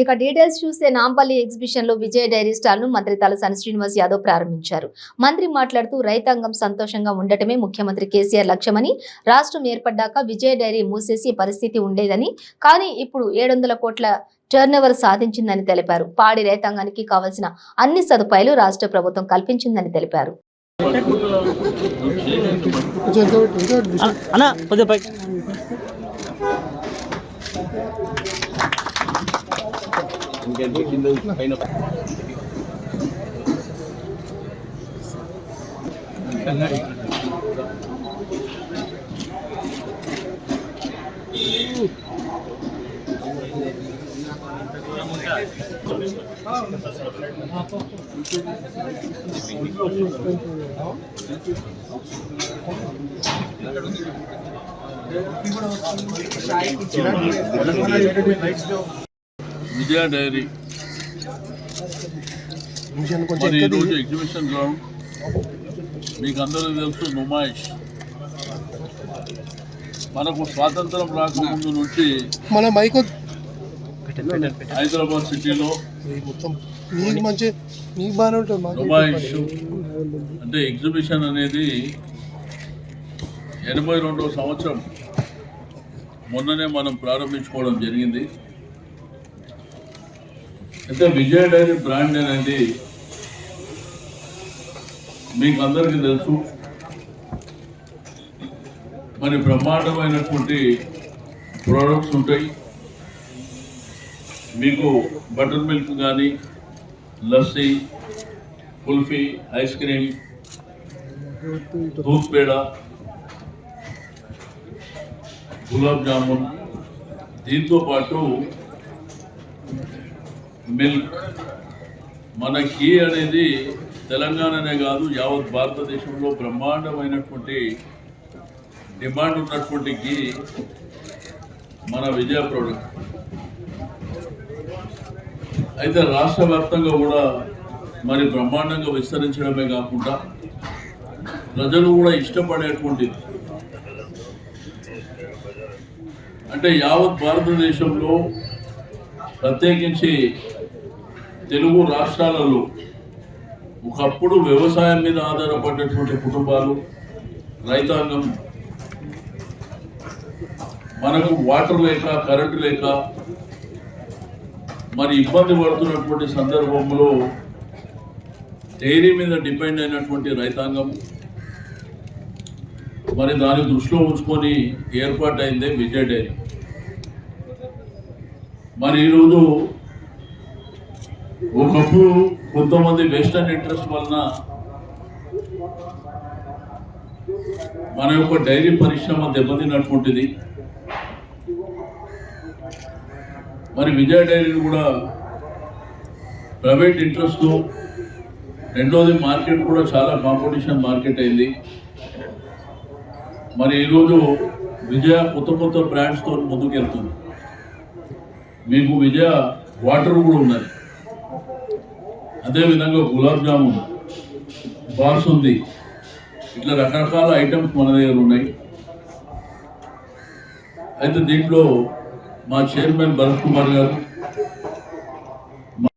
ఇక డీటెయిల్స్ చూస్తే నాంపల్లి ఎగ్జిబిషన్లో విజయ డైరీ స్టాల్ను మంత్రి తలసాని శ్రీనివాస్ యాదవ్ ప్రారంభించారు. మంత్రి మాట్లాడుతూ రైతాంగం సంతోషంగా ఉండటమే ముఖ్యమంత్రి కేసీఆర్ లక్ష్యమని రాష్ట్రం ఏర్పడ్డాక విజయ డైరీ మూసేసి పరిస్థితి ఉండేదని కానీ ఇప్పుడు ఏడు వందల కోట్ల టర్నోవర్ సాధించిందని తెలిపారు. పాడి రైతాంగానికి కావలసిన అన్ని సదుపాయాలు రాష్ట్ర ప్రభుత్వం కల్పించిందని తెలిపారు. అన్న కొద్దిగా పైకి విజయ డైరీ. మరి ఈరోజు ఎగ్జిబిషన్ గ్రౌండ్. మీకు అందరికీ తెలుసు నుమాయిష్. మనకు స్వాతంత్రం రాకముందు నుంచి మన మైక్ హైదరాబాద్ సిటీలో నుమాయిష్. అంటే ఎగ్జిబిషన్ అనేది ఎనభై రెండవ సంవత్సరం. మొన్ననే మనం ప్రారంభించుకోవడం జరిగింది. అయితే విజయ డైరీ బ్రాండ్ అనేది మీకు అందరికీ తెలుసు. మరి బ్రహ్మాండమైనటువంటి ప్రోడక్ట్స్ ఉంటాయి. మీకు బటర్ మిల్క్ కానీ లస్సీ కుల్ఫీ ఐస్ క్రీమ్ దూద్ పేడ గులాబ్ జామున్ దీంతో పాటు మిల్క్ మన ఘీ అనేది తెలంగాణనే కాదు యావత్ భారతదేశంలో బ్రహ్మాండమైనటువంటి డిమాండ్ ఉన్నటువంటి ఘీ మన విజయ ప్రోడక్ట్. అయితే రాష్ట్ర వ్యాప్తంగా కూడా మరి బ్రహ్మాండంగా విస్తరించడమే కాకుండా ప్రజలు కూడా ఇష్టపడేటువంటిది అంటే యావత్ భారతదేశంలో ప్రత్యేకించి తెలుగు రాష్ట్రాలలో ఒకప్పుడు వ్యవసాయం మీద ఆధారపడినటువంటి కుటుంబాలు రైతాంగం మనకు వాటర్ లేక కరెంటు లేక మరి ఇబ్బంది పడుతున్నటువంటి సందర్భంలో డైరీ మీద డిపెండ్ అయినటువంటి రైతాంగం మరి దాన్ని దృష్టిలో ఉంచుకొని ఏర్పాటైందే విజయ డైరీ. మరి ఈరోజు ఒకప్పుడు కొంతమంది వెస్టర్న్ ఇంట్రెస్ట్ వలన మన యొక్క డైరీ పరిశ్రమ దెబ్బతిన్నటువంటిది మరి విజయ డైరీని కూడా ప్రైవేట్ ఇంట్రెస్ట్ రెండోది మార్కెట్ కూడా చాలా కాంపిటీషన్ మార్కెట్ అయింది. మరి ఈరోజు విజయ కొత్త కొత్త బ్రాండ్స్తో ముందుకెళ్తుంది. మీకు విజయ వాటర్ కూడా ఉన్నది. అదేవిధంగా గులాబ్ జామున్ బాస్ ఉంది. ఇట్లా రకరకాల ఐటమ్స్ మన దగ్గర ఉన్నాయి. అయితే దీంట్లో మా చైర్మన్ భరత్ కుమార్ గారు